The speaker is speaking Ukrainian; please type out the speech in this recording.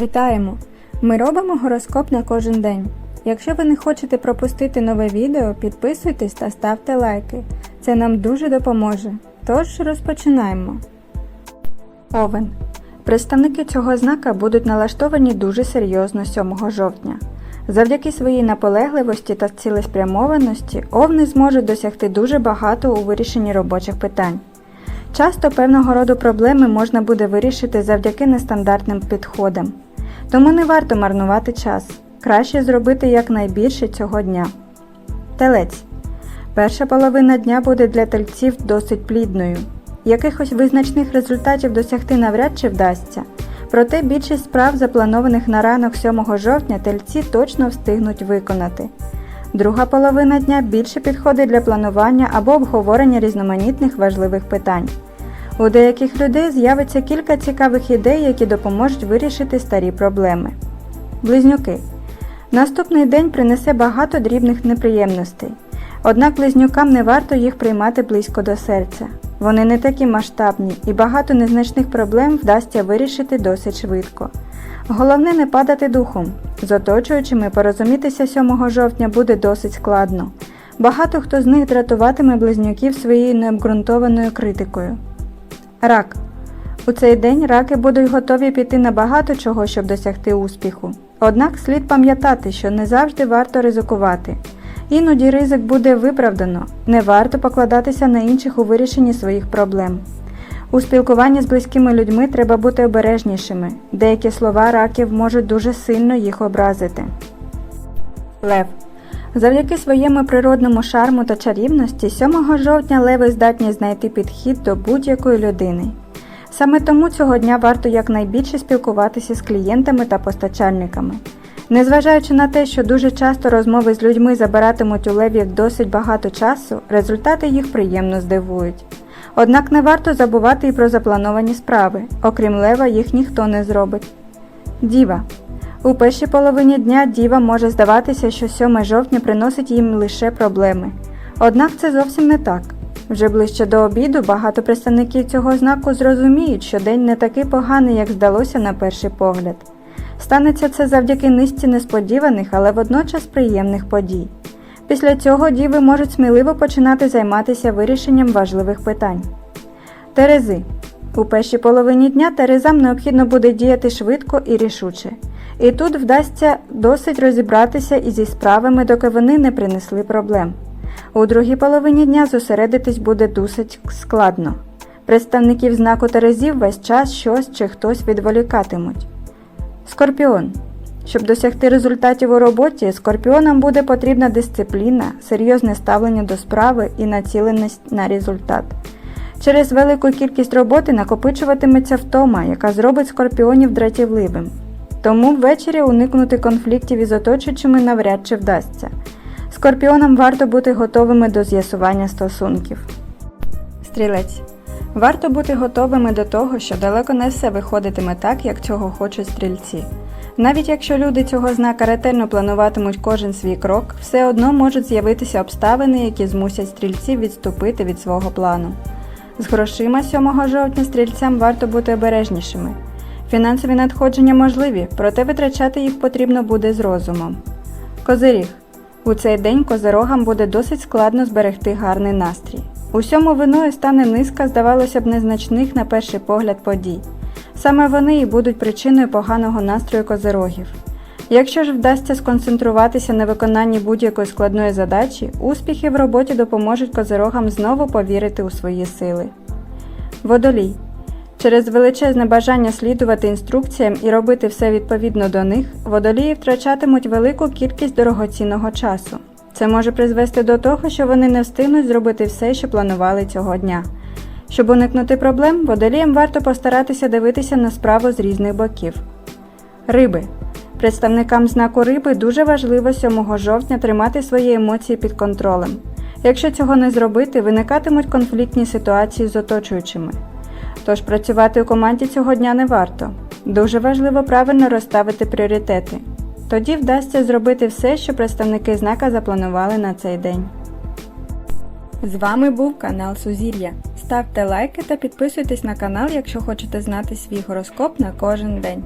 Вітаємо! Ми робимо гороскоп на кожен день. Якщо ви не хочете пропустити нове відео, підписуйтесь та ставте лайки. Це нам дуже допоможе. Тож розпочинаємо. Овен. Представники цього знака будуть налаштовані дуже серйозно 7 жовтня. Завдяки своїй наполегливості та цілеспрямованості овни зможуть досягти дуже багато у вирішенні робочих питань. Часто певного роду проблеми можна буде вирішити завдяки нестандартним підходам. Тому не варто марнувати час. Краще зробити якнайбільше цього дня. Телець. Перша половина дня буде для тельців досить плідною. Якихось визначних результатів досягти навряд чи вдасться. Проте більшість справ, запланованих на ранок 7 жовтня, тельці точно встигнуть виконати. Друга половина дня більше підходить для планування або обговорення різноманітних важливих питань. У деяких людей з'явиться кілька цікавих ідей, які допоможуть вирішити старі проблеми. Близнюки. Наступний день принесе багато дрібних неприємностей. Однак близнюкам не варто їх приймати близько до серця. Вони не такі масштабні і багато незначних проблем вдасться вирішити досить швидко. Головне не падати духом. З оточуючими порозумітися 7 жовтня буде досить складно. Багато хто з них дратуватиме близнюків своєю необґрунтованою критикою. Рак. У цей день раки будуть готові піти на багато чого, щоб досягти успіху. Однак слід пам'ятати, що не завжди варто ризикувати. Іноді ризик буде виправдано, не варто покладатися на інших у вирішенні своїх проблем. У спілкуванні з близькими людьми треба бути обережнішими. Деякі слова раків можуть дуже сильно їх образити. Лев. Завдяки своєму природному шарму та чарівності 7 жовтня леви здатні знайти підхід до будь-якої людини. Саме тому цього дня варто якнайбільше спілкуватися з клієнтами та постачальниками. Незважаючи на те, що дуже часто розмови з людьми забиратимуть у левів досить багато часу, результати їх приємно здивують. Однак не варто забувати і про заплановані справи, окрім лева, їх ніхто не зробить. Діва. У першій половині дня діва може здаватися, що 7 жовтня приносить їм лише проблеми. Однак це зовсім не так. Вже ближче до обіду багато представників цього знаку зрозуміють, що день не такий поганий, як здалося на перший погляд. Станеться це завдяки низці несподіваних, але водночас приємних подій. Після цього діви можуть сміливо починати займатися вирішенням важливих питань. Терези. У першій половині дня Терезам необхідно буде діяти швидко і рішуче. І тут вдасться досить розібратися і зі справами, доки вони не принесли проблем. У другій половині дня зосередитись буде досить складно. Представників знаку Терезів весь час щось чи хтось відволікатимуть. Скорпіон. Щоб досягти результатів у роботі, скорпіонам буде потрібна дисципліна, серйозне ставлення до справи і націленість на результат. Через велику кількість роботи накопичуватиметься втома, яка зробить скорпіонів дратівливим. Тому ввечері уникнути конфліктів із оточуючими навряд чи вдасться. Скорпіонам варто бути готовими до з'ясування стосунків. Стрілець. Варто бути готовими до того, що далеко не все виходитиме так, як цього хочуть стрільці. Навіть якщо люди цього знака ретельно плануватимуть кожен свій крок, все одно можуть з'явитися обставини, які змусять стрільців відступити від свого плану. З грошима 7 жовтня стрільцям варто бути обережнішими. Фінансові надходження можливі, проте витрачати їх потрібно буде з розумом. Козиріг. У цей день козирогам буде досить складно зберегти гарний настрій. Усьому виною стане низка, здавалося б, незначних на перший погляд подій. Саме вони і будуть причиною поганого настрою козирогів. Якщо ж вдасться сконцентруватися на виконанні будь-якої складної задачі, успіхи в роботі допоможуть козирогам знову повірити у свої сили. Водолій. Через величезне бажання слідувати інструкціям і робити все відповідно до них, водолії втрачатимуть велику кількість дорогоцінного часу. Це може призвести до того, що вони не встигнуть зробити все, що планували цього дня. Щоб уникнути проблем, водоліям варто постаратися дивитися на справу з різних боків. Риби. Представникам знаку риби дуже важливо 7 жовтня тримати свої емоції під контролем. Якщо цього не зробити, виникатимуть конфліктні ситуації з оточуючими. Тож працювати у команді цього дня не варто. Дуже важливо правильно розставити пріоритети. Тоді вдасться зробити все, що представники знака запланували на цей день. З вами був канал Сузір'я. Ставте лайки та підписуйтесь на канал, якщо хочете знати свій гороскоп на кожен день.